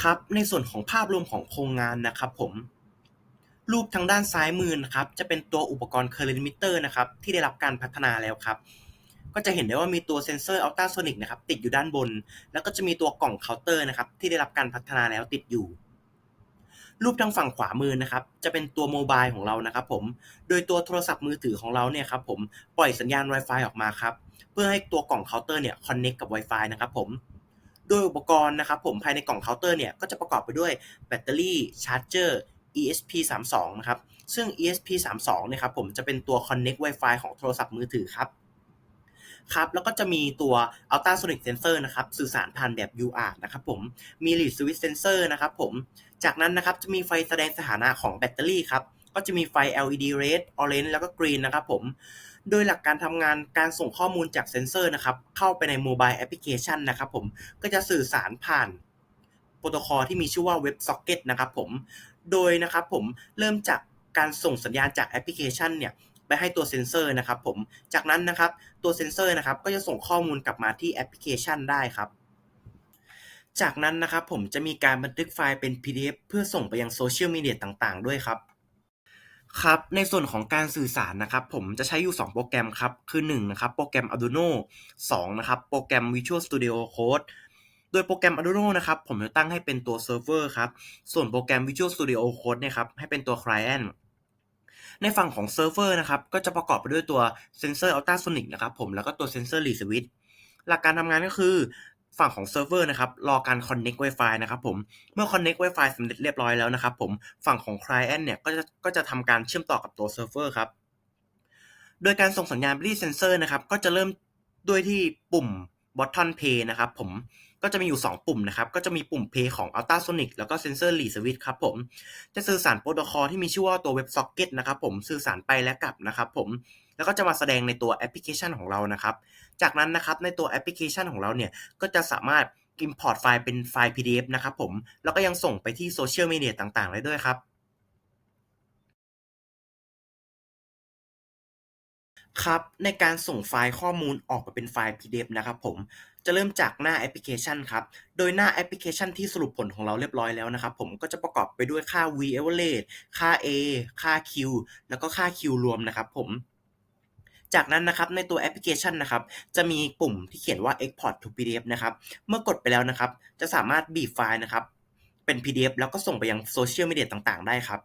ครับในส่วนของภาพรวมของโครงงานนะครับผมรูปทางด้านซ้ายมือนะครับจะเป็นตัวอุปกรณ์ Current Limiter นะครับที่ได้รับการพัฒนาแล้วครับก็จะเห็นได้ว่ามีตัวเซนเซอร์ Ultrasonic นะครับติดอยู่ด้านบน แล้วก็จะมีตัวกล่องเคาน์เตอร์นะครับที่ได้รับการพัฒนาแล้วติดอยู่ รูปทางฝั่งขวามือนะครับจะเป็นตัวโมบายของเรานะครับผมโดยตัวโทรศัพท์มือถือของเราเนี่ยครับผมปล่อยสัญญาณ Wi-Fi ออกมาครับเพื่อให้ตัวกล่องเคาน์เตอร์เนี่ยคอนเน c t กับ Wi-Fi นะครับผมโดยอุปกรณ์นะครับผมภายในกล่องเคาน์เตอร์เนี่ยก็จะประกอบไปด้วยแบตเตอรี่ชาร์จเจอร์ ESP32 นะครับ ซึ่ง ESP32 เนี่ยครับผมจะเป็นตัว Connect Wi-Fi ของโทรศัพท์มือถือครับ ครับ แล้วก็จะมีตัว Ultrasonic Sensor นะครับ สื่อสารผ่านแบบ UART นะครับผม มี Lead Switch Sensor นะครับผม จากนั้นนะครับ จะมีไฟแสดงสถานะของแบตเตอรี่ครับ ก็จะมีไฟ LED Red Orange แล้วก็ Green นะครับผม โดยหลักการทำงานการส่งข้อมูลจากเซนเซอร์นะครับ เข้าไปในโมบายแอปพลิเคชันนะครับผม ก็จะสื่อสารผ่านโปรโตคอลที่มีชื่อว่า WebSocket นะครับผม โดยนะครับผมเริ่มจากการส่งสัญญาณจากแอปพลิเคชันเนี่ยไปให้ตัวเซนเซอร์นะครับผม จากนั้นนะครับตัวเซนเซอร์นะครับก็จะส่งข้อมูลกลับมาที่แอปพลิเคชันได้ครับ จากนั้นนะครับผมจะมีการบันทึกไฟล์เป็น PDF เพื่อส่งไปยังโซเชียลมีเดียต่างๆ ด้วยครับ ครับ ในส่วนของการสื่อสารนะครับผมจะใช้อยู่ 2 โปรแกรมครับ คือ1นะครับโปรแกรม Arduino 2นะครับโปรแกรม Visual Studio Code โดยโปรแกรม Arduino นะครับผมจะตั้งให้เป็นตัวเซิร์ฟเวอร์ครับ ส่วนโปรแกรม Visual Studio Code เนี่ยครับให้เป็นตัว Client ในฝั่งของเซิร์ฟเวอร์นะครับก็จะประกอบไปด้วยตัวเซนเซอร์ Ultrasonic นะครับผมแล้วก็ตัวเซนเซอร์ Lead Switch หลักการทำงานก็คือ ฝั่งของเซิร์ฟเวอร์นะครับรอการ Connect Wi-Fi นะครับผมเมื่อ Connect Wi-Fi สำเร็จเรียบร้อยแล้วนะครับผมฝั่งของ Client เนี่ยก็จะก็จะทำการเชื่อมต่อกับตัวเซิร์ฟเวอร์ครับโดยการส่งสัญญาณไปที่เซนเซอร์นะครับก็จะเริ่มด้วยที่ปุ่ม Button Play นะครับผมก็จะมีอยู่ 2 ปุ่มนะครับ ก็จะมีปุ่ม Play ของ Ultrasonic แล้วก็ Sensor Lead Switch ครับผม จะสื่อสารโปรโตคอลที่มีชื่อว่าตัว WebSocket นะครับผม สื่อสารไปและกลับนะครับผม แล้วก็จะมาแสดงในตัวแอปพลิเคชันของเรานะครับ จากนั้นนะครับในตัวแอปพลิเคชันของเราเนี่ยก็จะสามารถ import ไฟล์เป็นไฟล์ PDF นะครับผม แล้วก็ยังส่งไปที่โซเชียลมีเดียต่างๆ ได้ด้วยครับครับในการส่งไฟล์ข้อมูลออกมาเป็นไฟล์ PDF นะครับผมจะเริ่มจากหน้าแอปพลิเคชันครับโดยหน้าแอปพลิเคชันที่สรุปผลของเราเรียบร้อยแล้วนะครับผมก็จะประกอบไปด้วยค่า v average ค่า a ค่า q แล้วก็ค่า q รวมนะครับผม จากนั้นนะครับในตัวแอปพลิเคชันนะครับจะมีปุ่มที่เขียนว่า export to PDF นะครับเมื่อกดไปแล้วนะครับ จะสามารถบีบไฟล์นะครับเป็น PDF แล้วก็ส่งไปยังโซเชียลมีเดียต่างๆ ได้ครับ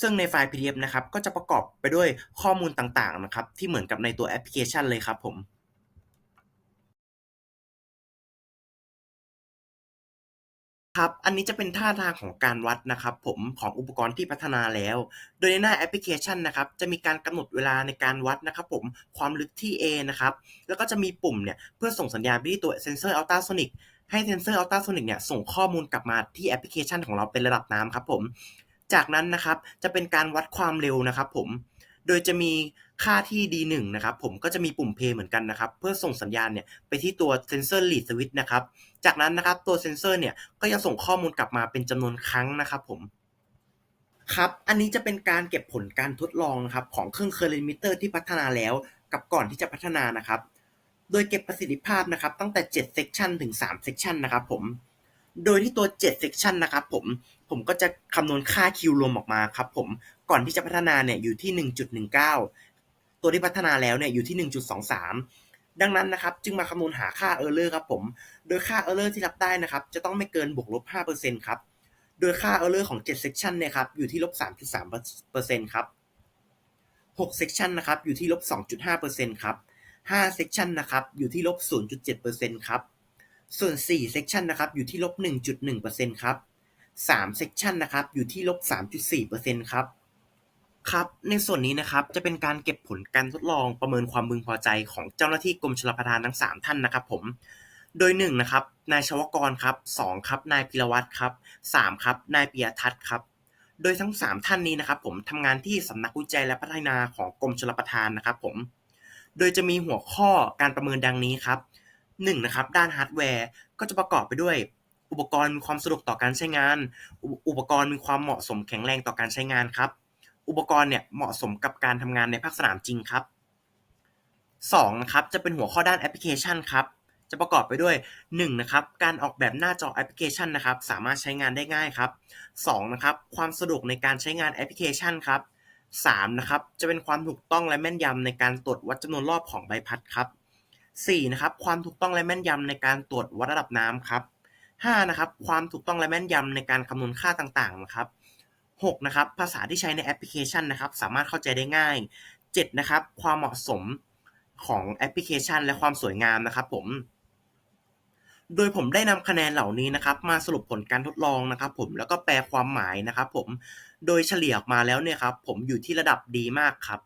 ซึ่งในไฟล์ PDF นะครับก็จะประกอบไปด้วยข้อมูลต่างๆนะครับที่เหมือนกับในตัวแอปพลิเคชันเลยครับผม ครับ อันนี้จะเป็นท่าทางของการวัดนะครับผมของอุปกรณ์ที่พัฒนาแล้ว โดยในหน้าแอปพลิเคชันนะครับ จะมีการกำหนดเวลาในการวัดนะครับผมความลึกที่ A นะครับ แล้วก็จะมีปุ่มเนี่ยเพื่อส่งสัญญาณไปที่ตัวเซนเซอร์ Ultrasonic ให้เซนเซอร์ Ultrasonic เนี่ยส่งข้อมูลกลับมาที่แอปพลิเคชันของเราเป็นระดับน้ำครับผม จากนั้นนะครับจะเป็นการวัดความเร็วนะครับผม โดยจะมีค่าที่ D1 นะครับผมก็จะมีปุ่ม Play เหมือนกันนะครับ เพื่อส่งสัญญาณเนี่ยไปที่ตัวเซนเซอร์ Lead Switch นะครับ จากนั้นนะครับตัวเซนเซอร์เนี่ยก็จะส่งข้อมูลกลับมาเป็นจำนวนครั้งนะครับผมครับ อันนี้จะเป็นการเก็บผลการทดลองนะครับของเครื่อง Current Limiter ที่พัฒนาแล้วกับก่อนที่จะพัฒนานะครับ โดยเก็บประสิทธิภาพนะครับตั้งแต่ 7 section ถึง 3 section นะครับผม โดยที่ตัว 7 section นะครับผม ผมก็จะคำนวณค่า Q รวมออกมาครับผม ก่อนที่จะพัฒนาเนี่ยอยู่ที่ 1.19 ตัวที่พัฒนาแล้วเนี่ยอยู่ที่ 1.23 ดังนั้นนะครับ จึงมาคำนวณหาค่า error ครับผม โดยค่า error ที่รับได้นะครับ จะต้องไม่เกินบวกลบ 5%ครับ โดยค่า error ของ 7 section เนี่ยครับ อยู่ที่ลบ 3.3%ครับ6 section นะครับ อยู่ที่ลบ 2.5%ครับ5 section นะครับ อยู่ที่ลบ 0.7%ครับ ส่วน 4 section นะครับ อยู่ที่ลบ 1.1%ครับ 3 section นะครับ อยู่ที่ลบ 3.4%ครับ ครับ ในส่วนนี้นะครับ จะเป็นการเก็บผลการทดลองประเมินความพึงพอใจของเจ้าหน้าที่กรมชลประทานทั้ง 3 ท่านนะครับผม โดย 1 นะครับ นายชวกรครับ 2 ครับ นายพิรวัตรครับ 3 ครับ นายปิยทัศน์ครับ โดยทั้ง 3 ท่านนี้นะครับ ผมทำงานที่สำนักวิจัยและพัฒนาของกรมชลประทานนะครับ ผม โดยจะมีหัวข้อการประเมินดังนี้ครับ 1นะครับ ด้านฮาร์ดแวร์ก็จะประกอบไปด้วยอุปกรณ์มีความสะดวกต่อการใช้งาน อุปกรณ์มีความเหมาะสมแข็งแรงต่อการใช้งานครับ อุปกรณ์เนี่ยเหมาะสมกับการทำงานในภาคสนามจริงครับ2นะครับจะเป็นหัวข้อด้านแอปพลิเคชันครับ จะประกอบไปด้วย 1. นะครับการออกแบบหน้าจอแอปพลิเคชันนะครับ สามารถใช้งานได้ง่ายครับ 2. นะครับความสะดวกในการใช้งานแอปพลิเคชันครับ 3. นะครับจะเป็นความถูกต้องและแม่นยำในการตรวจวัดจำนวนรอบของใบพัดครับ 4. นะครับความถูกต้องและแม่นยำในการตรวจวัดระดับน้ำครับ 5. นะครับความถูกต้องและแม่นยำในการคำนวณค่าต่างๆนะครับ 6. นะครับภาษาที่ใช้ในแอปพลิเคชันนะครับสามารถเข้าใจได้ง่าย 7. นะครับความเหมาะสมของแอปพลิเคชัน และความสวยงามนะครับผม โดยผมได้นำคะแนนเหล่านี้นะครับ มาสรุปผลการทดลองนะครับ ผมแล้วก็แปลความหมายนะครับ ผมโดยเฉลี่ยออกมาแล้วเนี่ยครับผมอยู่ที่ระดับดีมากครับ